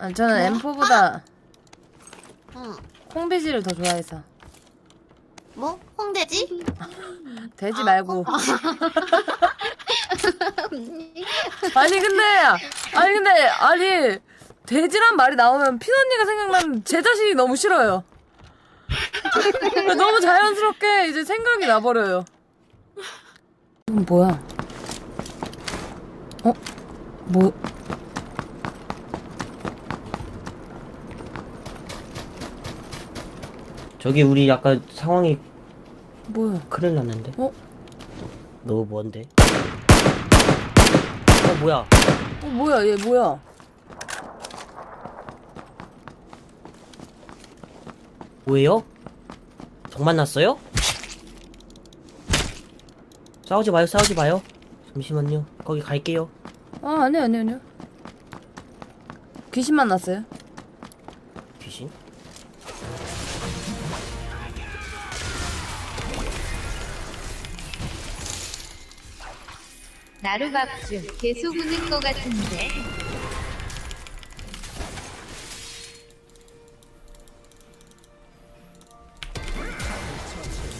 아, 저는 M4보다 응. 콩비지를 더 좋아해서 뭐? 홍돼지? 돼지 말고 아니 근데 아니 근데 아니 돼지란 말이 나오면 핀 언니가 생각나는 제 자신이 너무 싫어요 너무 자연스럽게 이제 생각이 나버려요 이건 뭐야 어? 뭐 저기 우리 약간 상황이 뭐야 큰일 났는데? 어? 너 뭔데? 어 뭐야? 어 뭐야 얘 뭐야 뭐예요? 정 만났어요? 싸우지 마요 싸우지 마요 잠시만요 거기 갈게요 아 아니요 아니요 아니요 귀신 만났어요 나루밥주 계속 우는 거 같은데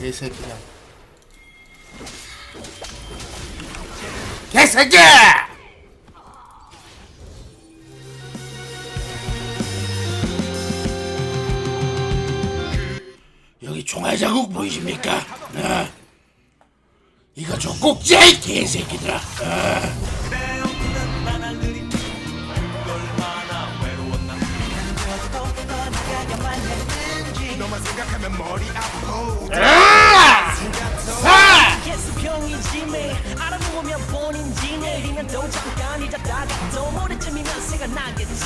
개새끼야. 개새끼! 여기 총알 자국 보이십니까? 어? 이거 저 꼭지야 이 개새끼들아. 어? 아!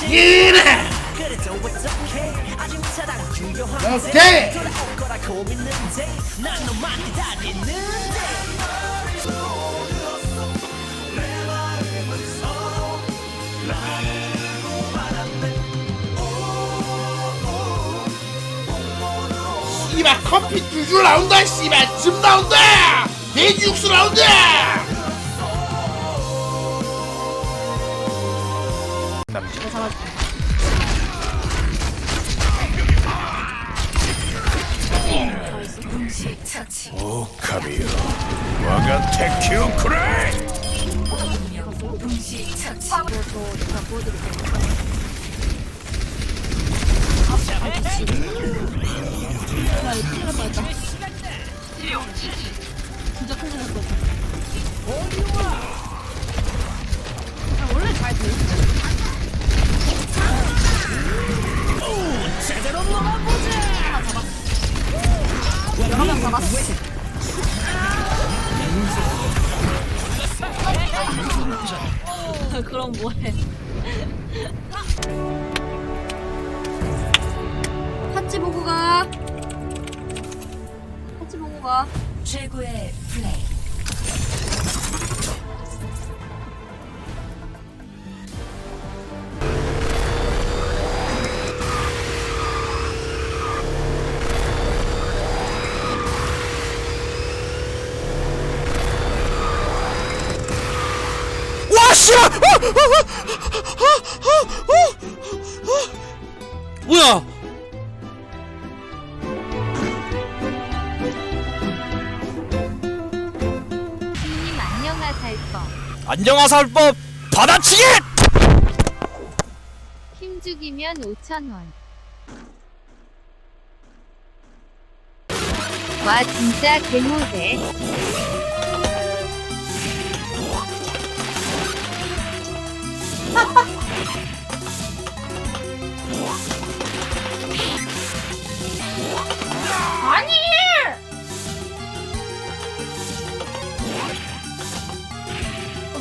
이래! 오케이! 기다리는데 씨발 커피 쭈쭈 나온다 씨발. 즙 나온다 돼지 육수 나온다 오카미요. 와가 테 키오 쿠라이 그럼 씨발 뭐야 님 안녕하살 거. 안녕하살법 받아치기 힘 죽이면 5천 원. 와 진짜 개모대.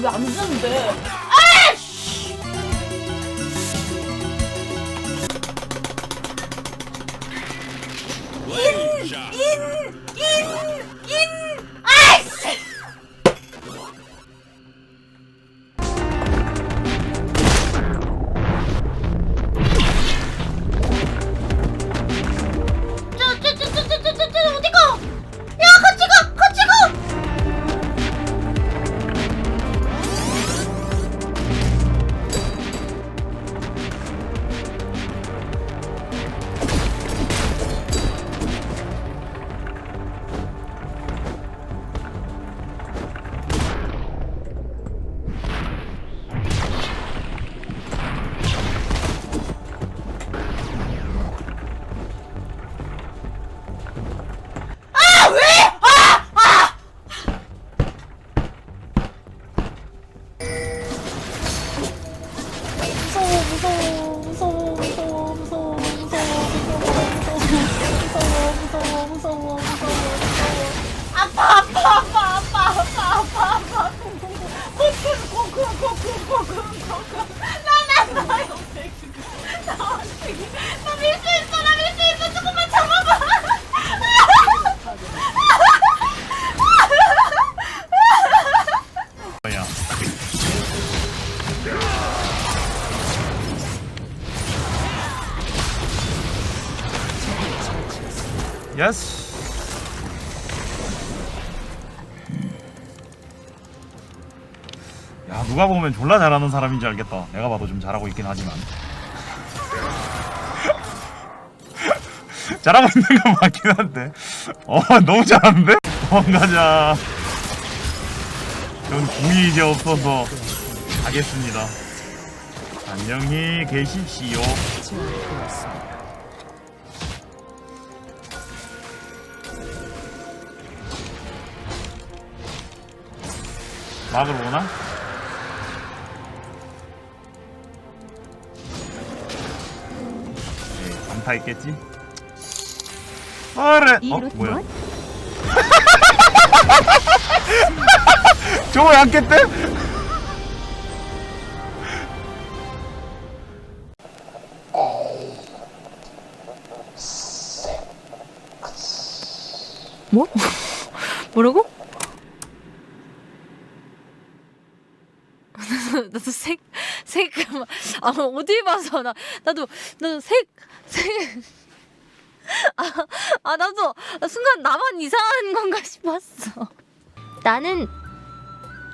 왜안 주는데? 예스. 야 누가 보면 졸라 잘하는 사람인 줄 알겠다. 내가 봐도 좀 잘하고 있긴 하지만. 잘하고 있는 건 맞긴 한데. 어 너무 잘하는데? 도망가자. 전 궁이 이제 없어서 가겠습니다. 안녕히 계십시오. 막으러 오나? 네, 감타 있겠지? 어래! 어? 뭐야? 저거 약겠대? 뭐? 뭐라고? 나도 색, 색, 아, 어디 봐서, 나, 나도, 나도 색, 색. 아, 아, 나도, 순간 나만 이상한 건가 싶었어. 나는,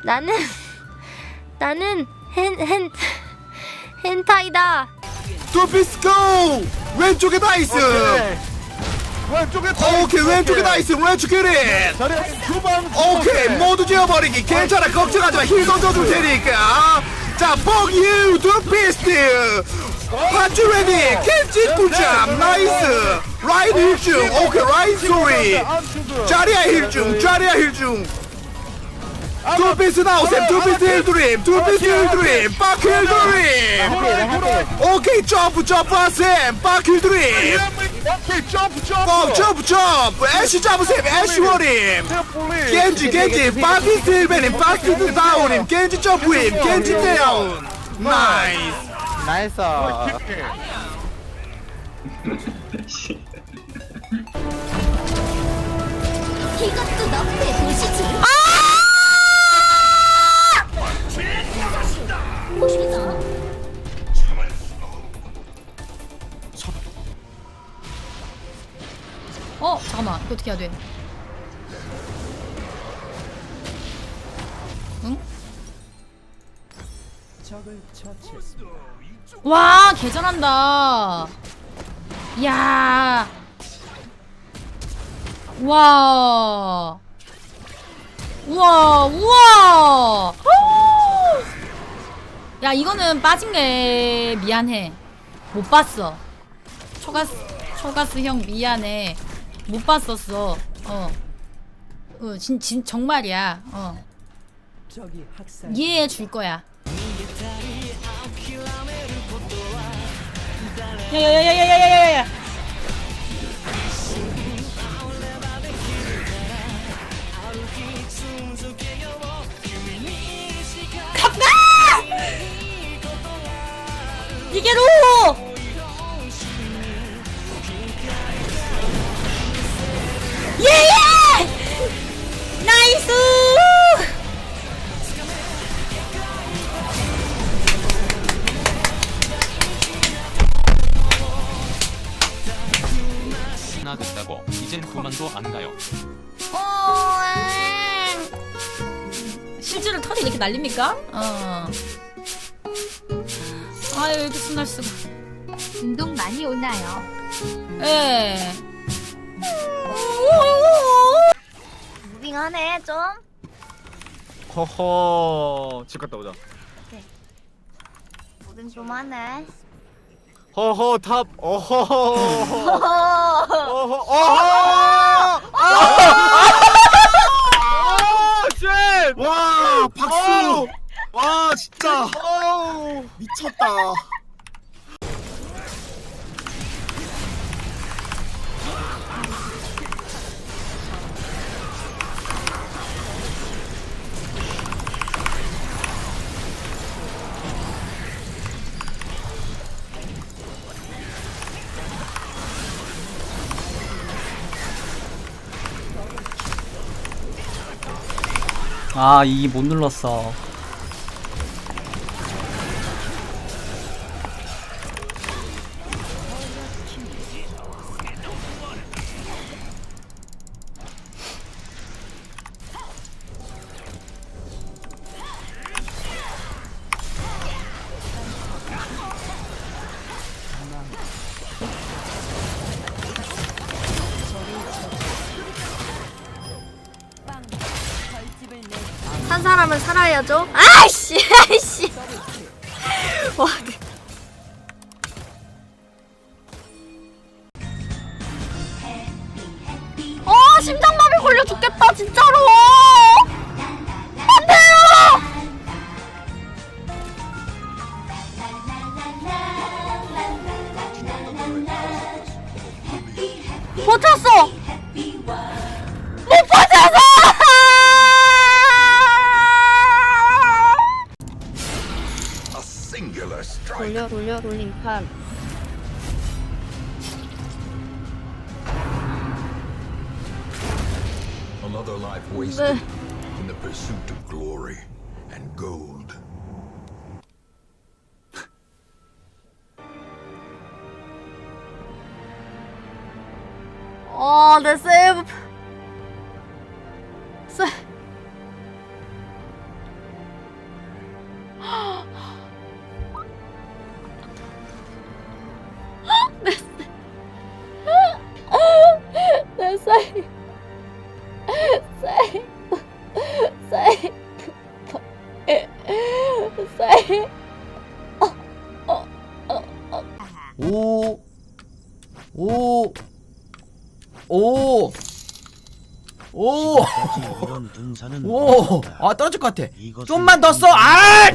나는, 나는, 헨, 헨, 헨타이다. 투피스 고! 왼쪽에 나이스! 왼쪽에 오케이 왼쪽에 나이스 왼쪽에 리 두방 오케이 모두 지워버리기. 괜찮아. 걱정하지 마 힐 던져줄 테니까. 자 fuck you 투피스트. 파츠 레디. 캔치 꿀잠. 나이스. 라이드 힐중. 오케이 라이드 소리. 자리야 힐중 자리야 힐중 투피스 나오셈 투피스. 힐드림. 투피스 힐드림. 빡 힐드림. 오케이 점프 점프 하셈. 빡 힐드림. 오케이 점프 점프. 어, 점프 점프. 애쉬 잡으셈 애쉬 워림. 겐지 겐지. 파키스 힐베님 파키스 다운임 겐지 점프임. 겐지 다운 나이스. 이것도 너프의 도시지. 잠깐만. 이거 어떻게 해야 돼? 응? 와, 개잘한다. 야. 와. 우와, 우와. 야, 이거는 빠진 게 미안해. 못 봤어. 초가스, 초가스 형 미안해. 못 봤었어. 어. 어, 진, 진, 정말이야. 어. 이해해 줄 거야. 야야야야야야야야야. 갑다! 이게로! 날립니까? 어. 아유 이렇게 순할 수가. 운동 많이 오나요? 예. 무빙하네 좀. 허허 집 갔다 오자 무빙 좀 하네. 허허 탑 어허 어. 어허 어허 와 박수! 와 진짜. 미쳤다 아, 이 못 눌렀어. 한 사람은 살아야죠. 아이씨, 아이씨. 와, 네. 어, 심장마비 걸려 죽겠다, 진짜로. 안 돼요. 버텼어. 돌려 돌림판. Another life 네. wasted in the pursuit of glory and gold. 어, 내 세이 오, 아 떨어질 것 같아. 좀만 더 써, 아!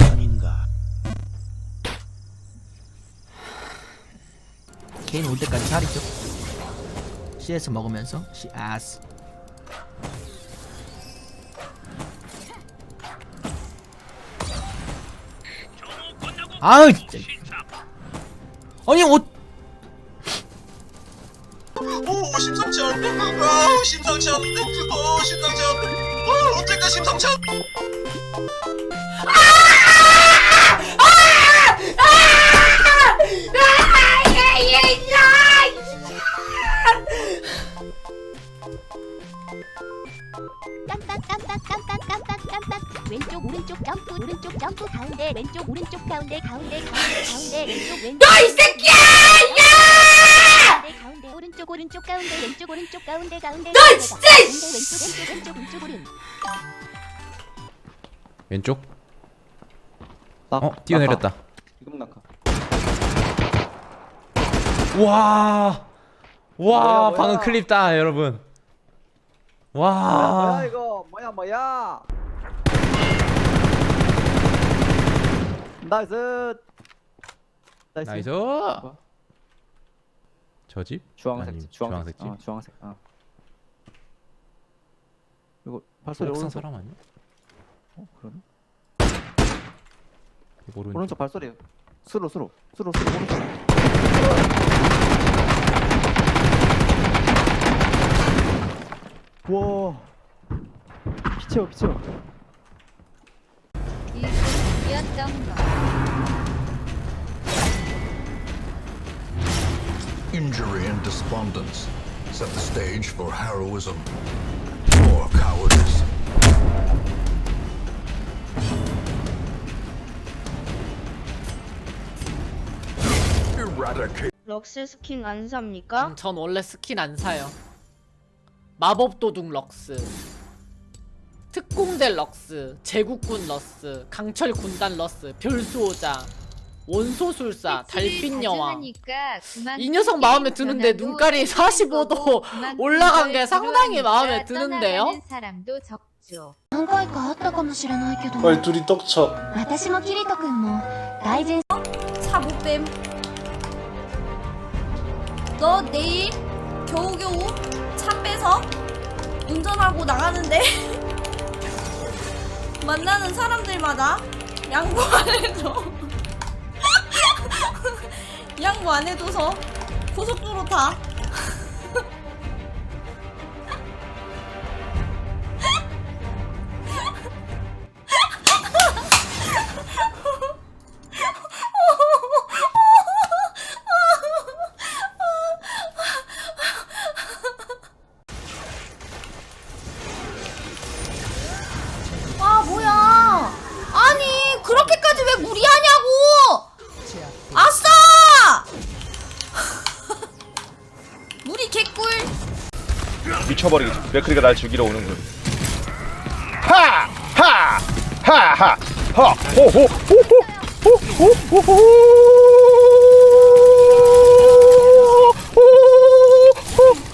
개인 올 때까지 살이죠. CS 먹으면서 CS. 아우 진짜. 아니 옷 오 심상치 않네 아 심상치 않네 어 심상치 않네 어 깜빡깜빡깜빡깜빡깜빡 왼쪽 오른쪽 점프 오른쪽 점프 가운데 왼쪽 오른쪽 가운데 가운데 가운데 가운데 왼쪽 왼쪽. 너 이 새끼야! 가운데 가운데 오른쪽 오른쪽 가운데 왼쪽 오른쪽 가운데 가운데 너 진짜 왼쪽 왼쪽 왼쪽 왼쪽 오른. 왼쪽? 어 뛰어내렸다. 와, 와 방금 클립다 여러분. 와. 이거? 뭐야 뭐야? 나이스. 나이스 저 집? 주황색 아니, 집 주황색 주황색 집? 어, 주황색 어. 이거 발소리 옥상 오른쪽 사람 아니야? 어 그러네 오른쪽 오른쪽 발소리 수로 수로 수로 수로 오른쪽 와 피치워 피치워 이었던 거. Injury and despondence set the stage for heroism or cowardice. Eradicate. 럭스 스킨 안 삽니까? 음, 전 원래 스킨 안 사요. 마법 도둑 럭스, 특공대 럭스, 제국군 럭스, 강철 군단 럭스, 별수호자, 원소술사, 달빛 여왕. 이 녀석 마음에 드는데 눈깔이 45도 올라간 게 상당히 마음에 드는데요. 사람도 적죠. 何回かあったかもしれないけど 빨리 둘이 떡쳐 私もキリト君も大事차 못됨 너 내일 겨우겨우 차 빼서 운전하고 나가는데 만나는 사람들마다 양보 안 해줘 양보 안 해줘서 고속도로 타 맥크리가 날 죽이러 오는군. 하 하! 하 하! 하! 호호 호호! 호호호호 호 호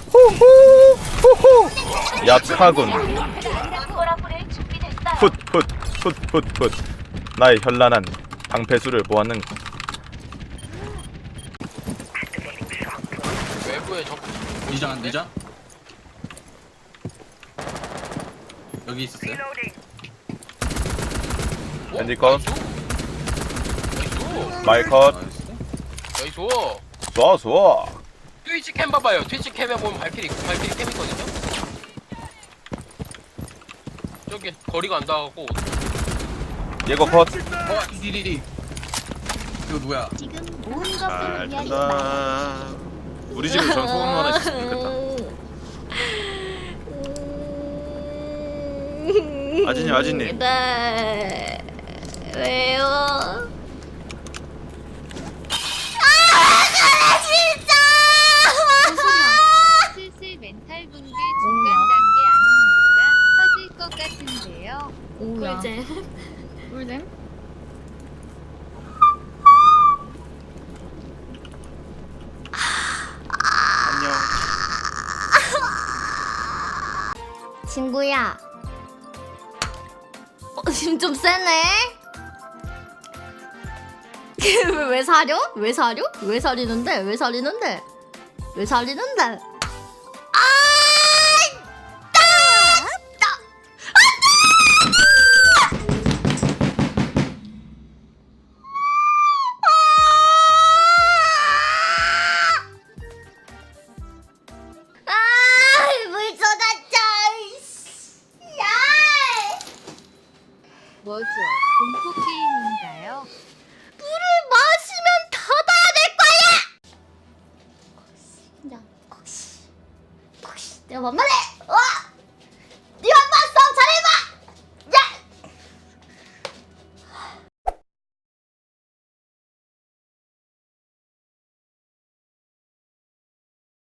호 호 호 호 약하군. 훗 훗 훗 훗 훗. 나의 현란한 방패수를 보았는가 외부에 적 리장 리장 여기 있었어요? 밴디 컷. 마이 컷. 나이스. 좋아 좋아. 트위치 캠 봐봐요. 트위치 캠에 보면 발키리 발키리 캠 있거든요? 저기 거리가 안 닿고. 예거 컷. 어 디디디. 이거 누구야? 지금 모은 것잘 뿐이야 든다 우리 집에 전 소금 하나 있었으면 좋겠다 아진님 아진님 네 왜요? 슬슬 멘탈 붕괴 중간 단계 아닙니까? 터질 것 같은데요. 오야. 꿀잼 꿀잼? 안녕 친구야 어, 힘좀 세네 왜, 왜 사려? 왜 사려? 왜 사리는데? 왜 사리는데? 왜 사리는데?